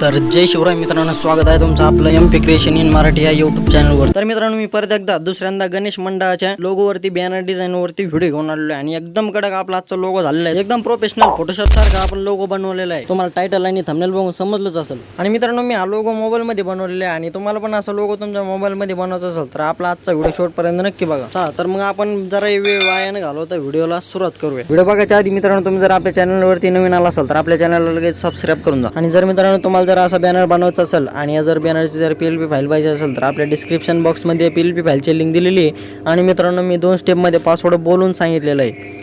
तर जय शिवराय मित्रांनो स्वागत आहे तुमचं आपलं M P creation in Marathi या युट्यूब चॅनलवर तर मित्रांनो मी परत एकदा दुसऱ्यांदा गणेश मंडळाच्या लोगोवरती बॅनर डिझाईन वरती व्हिडिओ घेऊन आलेलो आहे आणि एकदम कडक आपला आजचा लोगो झालेला आहे. एकदम प्रोफेशनल फोटोशॉप सारखा आपण लोगो बनवलेला आहे. तुम्हाला टायटल आणि थंबनेल बघून समजलंच असेल. आणि मित्रांनो मी हा लोगो मोबाईल मध्ये बनवलेला आहे आणि तुम्हाला पण असा लोगो तुमच्या मोबाईल मध्ये बनवायचा असेल तर आपला आजचा व्हिडिओ शॉर्ट पर्यंत नक्की बघा. चला तर मग आपण जरा वेळ वायाने घालवता व्हिडिओला सुरुवात करूया. व्हिडिओ बघायच्या आधी मित्रांनो तुम्ही जर आपल्या चॅनलवरती नवीन आला असाल तर आपल्या चॅनलला लगेच सबस्क्राईब करून जा. आणि जर मित्रांनो तुम्हाला जर असा बॅनर बनवायचा असेल आणि या जर बॅनरची जर पी एल पी फाईल पाहिजे असेल तर आपल्या डिस्क्रिप्शन बॉक्समध्ये पी एल पी फाईलची लिंक दिलेली आहे. आणि मित्रांनो मी दोन स्टेपमध्ये पासवर्ड बोलून सांगितलेलं आहे.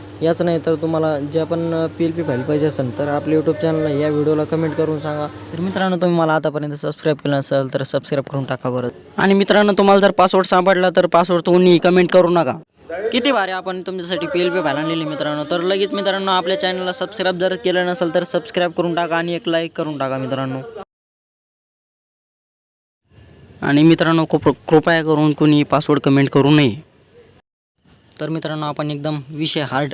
याच नाही तर तुम्हाला ज्या पण पी एल पी फाईल पाहिजे असेल तर आपल्या यूट्यूब चॅनलला या व्हिडिओला कमेंट करून सांगा. तर मित्रांनो तुम्ही मला आतापर्यंत सबस्क्राईब केलं असेल तर सबस्क्राईब करून टाका बरं. आणि मित्रांनो तुम्हाला जर पासवर्ड सापडला तर पासवर्ड तुम्ही कमेंट करू नका. किती भारी आपण तुमच्यासाठी पी एल पी फाईल आणलेली मित्रांनो. तर लगेच मित्रांनो आपल्या चॅनलला सबस्क्राईब जर केलं नसेल तर सबस्क्राईब करून टाका आणि एक लाईक करून टाका मित्रांनो. आणि मित्रांनो खूप कृपया करून कोणी पासवर्ड कमेंट करू नये. तर मित्रांनो आपण एकदम विषय हार्ड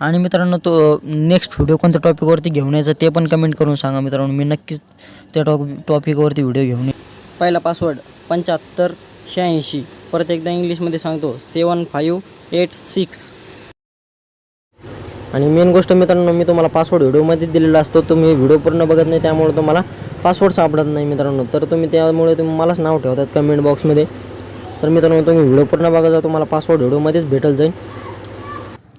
आणि मित्रांनो तो नेक्स्ट व्हिडिओ कोणत्या टॉपिकवरती घेऊन यायचा ते पण कमेंट करून सांगा मित्रांनो. मी नक्कीच त्या टॉप टॉपिकवरती व्हिडिओ घेऊन येईन. पहिला पासवर्ड पंच्याहत्तर शहाऐंशी. परत एकदा इंग्लिशमध्ये सांगतो सेवन फाईव्ह एट सिक्स आणि मेन गोष्ट मित्रांनो मी तुम्हाला पासवर्ड व्हिडिओमध्ये दिलेला असतो. तुम्ही व्हिडिओ पूर्ण बघत नाही त्यामुळे तुम्हाला पासवर्ड सापडत नाही मित्रांनो. तर तुम्ही त्यामुळे तुम्ही मलाच नाव ठेवतात कमेंट बॉक्समध्ये तर मित्रांनो तुम्ही व्हिडिओ पूर्ण बघा तर तुम्हाला पासवर्ड व्हिडिओमध्येच भेटल जाईल.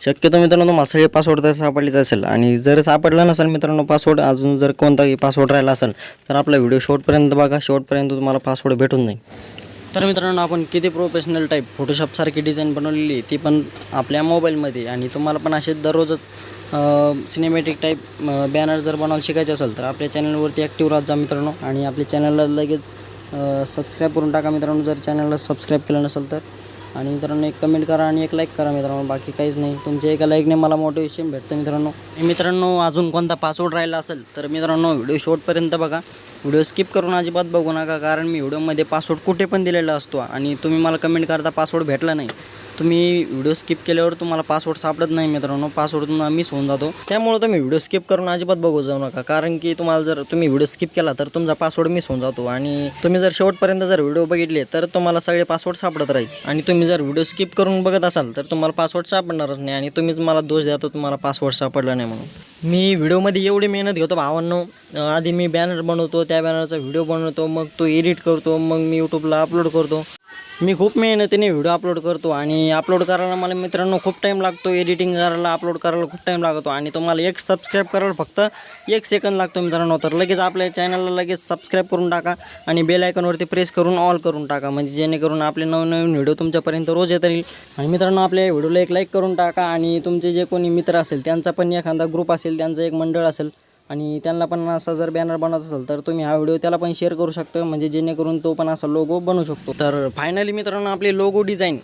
शक्यतो मित्रांनो तुम्हाला सगळे पासवर्ड तर सापडलेच असेल. आणि जर सापडला नसेल मित्रांनो पासवर्ड अजून जर कोणताही पासवर्ड राहिला असेल तर आपला व्हिडिओ शेवटपर्यंत बघा. शेवटपर्यंत तुम्हाला पासवर्ड भेटून जाईल. तर मित्रांनो आपण किती प्रोफेशनल टाईप फोटोशॉपसारखी डिझाईन बनवलेली ती पण आपल्या मोबाईलमध्ये आणि तुम्हाला पण असे दररोजच सिनेमॅटिक टाईप बॅनर जर बनवायला शिकायचे असेल तर आपल्या चॅनलवरती ॲक्टिव्ह राहत जा मित्रांनो. आणि आपल्या चॅनलला लगेच सबस्क्राईब करून टाका मित्रांनो. जर चॅनलला सबस्क्राईब केलं नसेल तर. आणि मित्रांनो एक कमेंट करा आणि एक लाईक करा मित्रांनो बाकी काहीच नाही. तुमच्या एका लाईकने मला मोटिवेशन भेटतं मित्रांनो. मित्रांनो अजून कोणता पासवर्ड राहिला असेल तर मित्रांनो व्हिडिओ शॉर्टपर्यंत बघा. व्हिडिओ स्किप करून अजिबात बघू नका कारण मी व्हिडिओमध्ये पासवर्ड कुठे पण दिलेला असतो. आणि तुम्ही मला कमेंट करता पासवर्ड भेटला नाही. तुम्ही व्हिडिओ स्किप केल्यावर तुम्हाला पासवर्ड सापडत नाही मित्रांनो. पासवर्ड तुम्हाला मिस होऊन जातो. त्यामुळे तुम्ही व्हिडिओ स्किप करून अजिबात बघू जाऊ नका. कारण की तुम्हाला जर तुम्ही व्हिडिओ स्किप केला तर तुमचा पासवर्ड मिस होऊन जातो. आणि तुम्ही जर शेवटपर्यंत जर व्हिडिओ बघितले तर तुम्हाला सगळे पासवर्ड सापडत राहील. आणि तुम्ही जर व्हिडिओ स्किप करून बघत असाल तर तुम्हाला पासवर्ड सापडणारच नाही. आणि तुम्हीच मला दोष द्या तर तुम्हाला पासवर्ड सापडला नाही म्हणून. मी व्हिडिओमध्ये एवढी मेहनत घेतो भावांनो. आधी मी बॅनर बनवतो त्या बॅनरचा व्हिडिओ बनवतो मग तो एडिट करतो मग मी यूट्यूबला अपलोड करतो. मी खूप मेहनतीने व्हिडिओ अपलोड करतो आणि अपलोड करायला मला मित्रांनो खूप टाईम लागतो. एडिटिंग करायला अपलोड करायला खूप टाईम लागतो आणि तुम्हाला एक सबस्क्राईब करायला फक्त एक सेकंद लागतो मित्रांनो. तर लगेच आपल्या चॅनलला लगेच सबस्क्राईब करून टाका आणि बेल आयकॉनवरती प्रेस करून ऑल करून टाका. म्हणजे जेणेकरून आपले नवनवीन व्हिडिओ तुमच्यापर्यंत रोज येत राहील. आणि मित्रांनो आपल्या व्हिडिओला एक लाईक करून टाका आणि तुमचे जे कोणी मित्र असेल त्यांचा पण एखादा ग्रुप असेल त्यांचं एक मंडळ असेल आणि त्यांना पण असा जर बॅनर बनवत असेल तर तुम्ही हा व्हिडिओ त्याला पण शेअर करू शकता. म्हणजे जेणेकरून तो पण असा लोगो बनवू शकतो. तर फायनली मित्रांनो आपली लोगो डिझाईन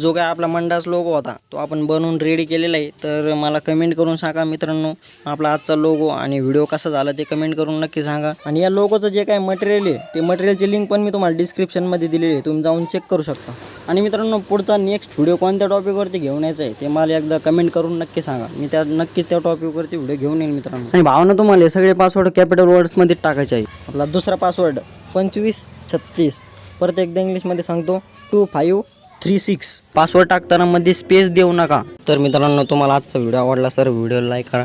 जो काय आपला मंडास लोगो होता तो आपण बनवून रेडी केलेला आहे. तर मला कमेंट करून सांगा मित्रांनो आपला आजचा लोगो आणि व्हिडिओ कसा झाला ते कमेंट करून नक्की सांगा. आणि या लोगोचं जे काय मटेरियल आहे ते मटेरियलची लिंक पण मी तुम्हाला डिस्क्रिप्शनमध्ये दिलेली आहे. तुम्ही जाऊन चेक करू शकता. आणि मित्रांनो पुढचा नेक्स्ट व्हिडिओ कोणत्या टॉपिकवरती घेऊन यायचा आहे ते मला एकदा कमेंट करून नक्की सांगा. मी त्या नक्कीच त्या टॉपिकवरती व्हिडिओ घेऊन येईल मित्रांनो. आणि भावना तुम्हाला हे सगळे पासवर्ड कॅपिटल वर्ड्समध्ये टाकायचे आहे. आपला दुसरा पासवर्ड पंचवीस छत्तीस. परत एकदा इंग्लिशमध्ये सांगतो two five three six password टाकताना मध्ये स्पेस देऊ नका. तर मित्रांनो तुम्हाला आजचा व्हिडिओ आवडला सर व्हिडिओ लाईक करा.